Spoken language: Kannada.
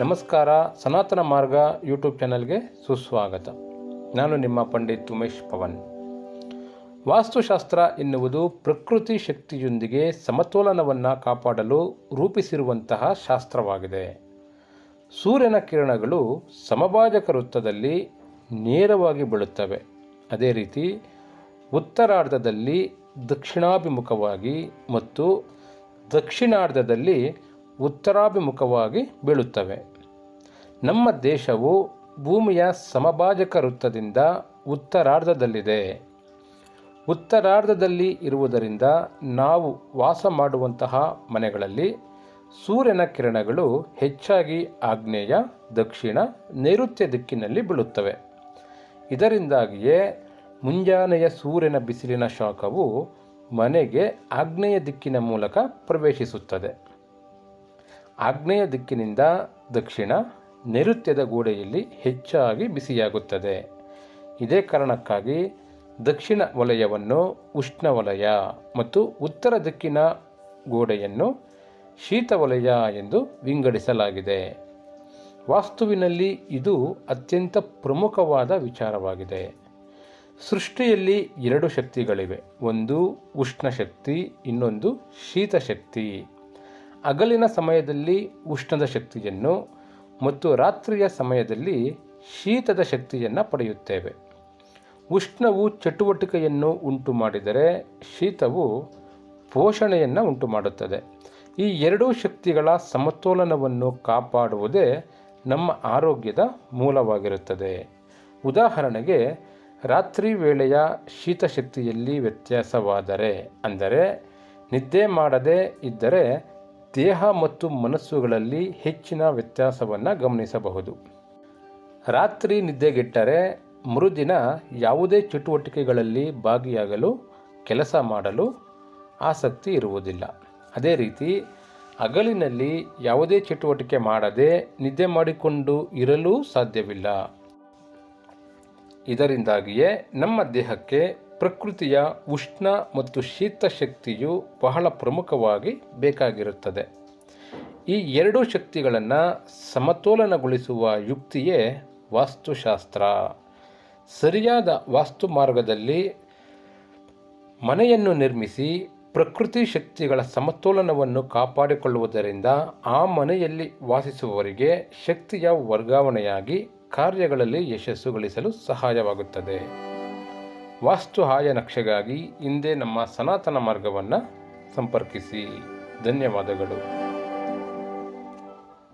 ನಮಸ್ಕಾರ, ಸನಾತನ ಮಾರ್ಗ ಯೂಟ್ಯೂಬ್ ಚಾನಲ್ಗೆ ಸುಸ್ವಾಗತ. ನಾನು ನಿಮ್ಮ ಪಂಡಿತ್ ಉಮೇಶ್ ಪವನ್. ವಾಸ್ತುಶಾಸ್ತ್ರ ಎನ್ನುವುದು ಪ್ರಕೃತಿ ಶಕ್ತಿಯೊಂದಿಗೆ ಸಮತೋಲನವನ್ನು ಕಾಪಾಡಲು ರೂಪಿಸಿರುವಂತಹ ಶಾಸ್ತ್ರವಾಗಿದೆ. ಸೂರ್ಯನ ಕಿರಣಗಳು ಸಮಭಾಜಕ ವೃತ್ತದಲ್ಲಿ ನೇರವಾಗಿ ಬೀಳುತ್ತವೆ. ಅದೇ ರೀತಿ ಉತ್ತರಾರ್ಧದಲ್ಲಿ ದಕ್ಷಿಣಾಭಿಮುಖವಾಗಿ ಮತ್ತು ದಕ್ಷಿಣಾರ್ಧದಲ್ಲಿ ಉತ್ತರಾಭಿಮುಖವಾಗಿ ಬೀಳುತ್ತವೆ. ನಮ್ಮ ದೇಶವು ಭೂಮಿಯ ಸಮಭಾಜಕ ವೃತ್ತದಿಂದ ಉತ್ತರಾರ್ಧದಲ್ಲಿದೆ. ಉತ್ತರಾರ್ಧದಲ್ಲಿ ಇರುವುದರಿಂದ ನಾವು ವಾಸ ಮಾಡುವಂತಹ ಮನೆಗಳಲ್ಲಿ ಸೂರ್ಯನ ಕಿರಣಗಳು ಹೆಚ್ಚಾಗಿ ಆಗ್ನೇಯ, ದಕ್ಷಿಣ, ನೈಋತ್ಯ ದಿಕ್ಕಿನಲ್ಲಿ ಬೀಳುತ್ತವೆ. ಇದರಿಂದಾಗಿಯೇ ಮುಂಜಾನೆಯ ಸೂರ್ಯನ ಬಿಸಿಲಿನ ಶಾಖವು ಮನೆಗೆ ಆಗ್ನೇಯ ದಿಕ್ಕಿನ ಮೂಲಕ ಪ್ರವೇಶಿಸುತ್ತದೆ. ಆಗ್ನೇಯ ದಿಕ್ಕಿನಿಂದ ದಕ್ಷಿಣ, ನೈಋತ್ಯದ ಗೋಡೆಯಲ್ಲಿ ಹೆಚ್ಚಾಗಿ ಬಿಸಿಯಾಗುತ್ತದೆ. ಇದೇ ಕಾರಣಕ್ಕಾಗಿ ದಕ್ಷಿಣ ವಲಯವನ್ನು ಉಷ್ಣವಲಯ ಮತ್ತು ಉತ್ತರ ದಿಕ್ಕಿನ ಗೋಡೆಯನ್ನು ಶೀತವಲಯ ಎಂದು ವಿಂಗಡಿಸಲಾಗಿದೆ. ವಾಸ್ತುವಿನಲ್ಲಿ ಇದು ಅತ್ಯಂತ ಪ್ರಮುಖವಾದ ವಿಚಾರವಾಗಿದೆ. ಸೃಷ್ಟಿಯಲ್ಲಿ ಎರಡು ಶಕ್ತಿಗಳಿವೆ. ಒಂದು ಉಷ್ಣ ಶಕ್ತಿ, ಇನ್ನೊಂದು ಶೀತ ಶಕ್ತಿ. ಹಗಲಿನ ಸಮಯದಲ್ಲಿ ಉಷ್ಣದ ಶಕ್ತಿಯನ್ನು ಮತ್ತು ರಾತ್ರಿಯ ಸಮಯದಲ್ಲಿ ಶೀತದ ಶಕ್ತಿಯನ್ನು ಪಡೆಯುತ್ತೇವೆ. ಉಷ್ಣವು ಚಟುವಟಿಕೆಯನ್ನು ಉಂಟು ಮಾಡಿದರೆ ಶೀತವು ಪೋಷಣೆಯನ್ನು ಉಂಟು ಮಾಡುತ್ತದೆ ಈ ಎರಡೂ ಶಕ್ತಿಗಳ ಸಮತೋಲನವನ್ನು ಕಾಪಾಡುವುದೇ ನಮ್ಮ ಆರೋಗ್ಯದ ಮೂಲವಾಗಿರುತ್ತದೆ. ಉದಾಹರಣೆಗೆ, ರಾತ್ರಿ ವೇಳೆಯ ಶೀತ ಶಕ್ತಿಯಲ್ಲಿ ವ್ಯತ್ಯಾಸವಾದರೆ, ಅಂದರೆ ನಿದ್ದೆ ಮಾಡದೇ ಇದ್ದರೆ ದೇಹ ಮತ್ತು ಮನಸ್ಸುಗಳಲ್ಲಿ ಹೆಚ್ಚಿನ ವ್ಯತ್ಯಾಸವನ್ನು ಗಮನಿಸಬಹುದು. ರಾತ್ರಿ ನಿದ್ದೆಗೆಟ್ಟರೆ ಮರುದಿನ ಯಾವುದೇ ಚಟುವಟಿಕೆಗಳಲ್ಲಿ ಭಾಗಿಯಾಗಲು, ಕೆಲಸ ಮಾಡಲು ಆಸಕ್ತಿ ಇರುವುದಿಲ್ಲ. ಅದೇ ರೀತಿ, ಹಗಲಿನಲ್ಲಿ ಯಾವುದೇ ಚಟುವಟಿಕೆ ಮಾಡದೆ ನಿದ್ದೆ ಮಾಡಿಕೊಂಡು ಇರಲು ಸಾಧ್ಯವಿಲ್ಲ. ಇದರಿಂದಾಗಿಯೇ ನಮ್ಮ ದೇಹಕ್ಕೆ ಪ್ರಕೃತಿಯ ಉಷ್ಣ ಮತ್ತು ಶೀತ ಶಕ್ತಿಯು ಬಹಳ ಪ್ರಮುಖವಾಗಿ ಬೇಕಾಗಿರುತ್ತದೆ. ಈ ಎರಡೂ ಶಕ್ತಿಗಳನ್ನು ಸಮತೋಲನಗೊಳಿಸುವ ಯುಕ್ತಿಯೇ ವಾಸ್ತುಶಾಸ್ತ್ರ. ಸರಿಯಾದ ವಾಸ್ತು ಮಾರ್ಗದಲ್ಲಿ ಮನೆಯನ್ನು ನಿರ್ಮಿಸಿ ಪ್ರಕೃತಿ ಶಕ್ತಿಗಳ ಸಮತೋಲನವನ್ನು ಕಾಪಾಡಿಕೊಳ್ಳುವುದರಿಂದ ಆ ಮನೆಯಲ್ಲಿ ವಾಸಿಸುವವರಿಗೆ ಶಕ್ತಿಯ ವರ್ಗಾವಣೆಯಾಗಿ ಕಾರ್ಯಗಳಲ್ಲಿ ಯಶಸ್ಸು ಗಳಿಸಲು ಸಹಾಯವಾಗುತ್ತದೆ. ವಾಸ್ತು ಆಯ ನಕ್ಷೆಗಾಗಿ ಹಿಂದೆ ನಮ್ಮ ಸನಾತನ ಮಾರ್ಗವನ್ನು ಸಂಪರ್ಕಿಸಿ. ಧನ್ಯವಾದಗಳು.